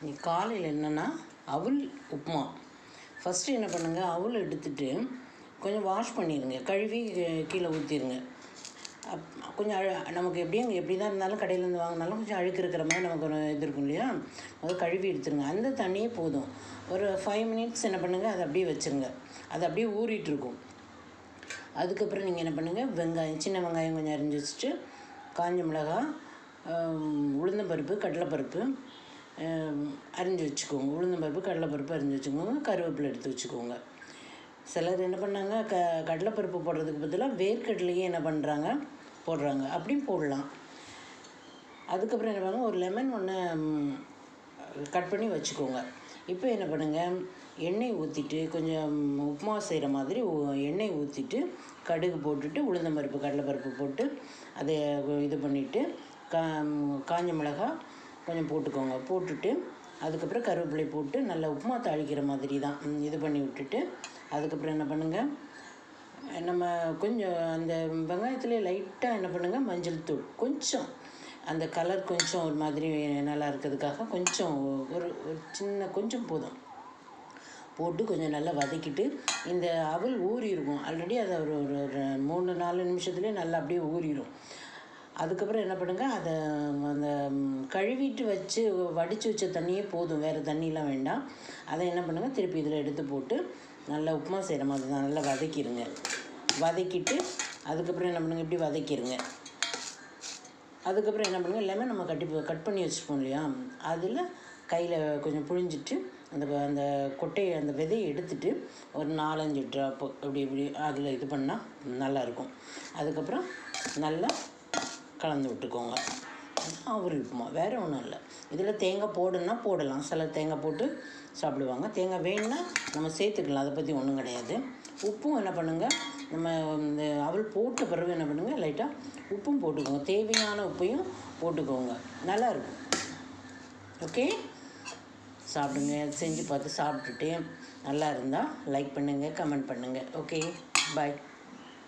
இன்னைக்கு காலையில் என்னென்னா அவல் உப்புமா ஃபஸ்ட்டு என்ன பண்ணுங்கள் அவல் எடுத்துட்டு கொஞ்சம் வாஷ் பண்ணிடுங்க கழுவி கீழே ஊற்றிடுங்க அப் கொஞ்சம் அழ நமக்கு எப்படியும் எப்படி தான் இருந்தாலும் கடையிலேருந்து வாங்கினாலும் கொஞ்சம் அழுக்கு இருக்கிற மாதிரி நமக்கு ஒரு இது இருக்கும் இல்லையா? அதை கழுவி எடுத்துருங்க. அந்த தண்ணியே போதும். ஒரு ஃபைவ் மினிட்ஸ் என்ன பண்ணுங்கள் அதை அப்படியே வச்சுருங்க. அது அப்படியே ஊறிட்டு இருக்கும் அதுக்கப்புறம் நீங்கள் என்ன பண்ணுங்கள் வெங்காயம் சின்ன வெங்காயம் கொஞ்சம் அரிஞ்சு வச்சுட்டு காஞ்ச மிளகா உளுந்தம்பருப்பு கடலைப்பருப்பு அரிஞ்சு வச்சுக்கோங்க. உளுந்தம்பருப்பு கடலைப்பருப்பு அரிஞ்சு வச்சுக்கோங்க. கருவேப்பிலை எடுத்து வச்சுக்கோங்க. சிலர் என்ன பண்ணாங்க க கடலைப்பருப்பு போடுறதுக்கு பதிலாக வேர்க்கடலையே என்ன பண்ணுறாங்க போடுறாங்க. அப்படியும் போடலாம். அதுக்கப்புறம் என்ன பண்ணுங்க ஒரு லெமன் ஒன்று கட் பண்ணி வச்சுக்கோங்க. இப்போ என்ன பண்ணுங்கள் எண்ணெய் ஊற்றிட்டு கொஞ்சம் உப்புமா செய்கிற மாதிரி எண்ணெய் ஊற்றிட்டு கடுகு போட்டுட்டு உளுந்தம்பருப்பு கடலைப்பருப்பு போட்டு அதை இது பண்ணிவிட்டு கா காஞ்ச மிளகாய் கொஞ்சம் போட்டுக்கோங்க. போட்டுட்டு அதுக்கப்புறம் கருவேப்பிலை போட்டு நல்லா உப்புமா தாளிக்கிற மாதிரி தான். இது பண்ணி விட்டுட்டு அதுக்கப்புறம் என்ன பண்ணுங்கள் நம்ம கொஞ்சம் அந்த வெங்காயத்துலேயே லைட்டாக என்ன பண்ணுங்கள் மஞ்சள் தூள். கொஞ்சம் அந்த கலர் கொஞ்சம் ஒரு மாதிரி நல்லா இருக்கிறதுக்காக கொஞ்சம் ஒரு ஒரு சின்ன கொஞ்சம் போதும். போட்டு கொஞ்சம் நல்லா வதக்கிட்டு இந்த அவல் ஊறிடும் ஆல்ரெடி அதை ஒரு ஒரு மூணு நாலு நிமிஷத்துலேயே நல்லா அப்படியே ஊறிடும் அதுக்கப்புறம் என்ன பண்ணுங்கள் அதை அந்த கழுவிட்டு வச்சு வடித்து வச்ச தண்ணியே போதும் வேறு தண்ணியெலாம் வேண்டாம். அதை என்ன பண்ணுங்கள் திருப்பி இதில் எடுத்து போட்டு நல்லா உப்புமா செய்கிற மாதிரி தான் நல்லா வதக்கிடுங்க வதக்கிட்டு அதுக்கப்புறம் என்ன பண்ணுங்கள் இப்படி வதக்கிடுங்க அதுக்கப்புறம் என்ன பண்ணுங்கள் லெமன் நம்ம கட்டி கட் பண்ணி வச்சுருப்போம் இல்லையா? அதில் கையில் கொஞ்சம் புழிஞ்சிட்டு அந்த அந்த கொட்டையை அந்த விதையை எடுத்துட்டு ஒரு நாலஞ்சு ட்ராப்பு இப்படி இப்படி அதில் இது பண்ணால் நல்லாயிருக்கும். அதுக்கப்புறம் நல்லா கலந்து விட்டுக்கோங்க. அவரி உப்புமா வேறு ஒன்றும் இல்லை. இதில் தேங்காய் போடுன்னா போடலாம். சிலர் தேங்காய் போட்டு சாப்பிடுவாங்க. தேங்காய் வேணும்னா நம்ம சேர்த்துக்கலாம். அதை பற்றி ஒன்றும் கிடையாது. உப்பும் என்ன பண்ணுங்கள் நம்ம இந்த அவள் போட்ட பிறகு என்ன பண்ணுங்கள் லைட்டாக உப்பும் போட்டுக்கோங்க. தேவையான உப்பையும் போட்டுக்கோங்க. நல்லாயிருக்கும் ஓகே? சாப்பிடுங்க. செஞ்சு பார்த்து சாப்பிட்டுட்டு நல்லா இருந்தால் லைக் பண்ணுங்கள் கமெண்ட் பண்ணுங்கள் ஓகே? பாய்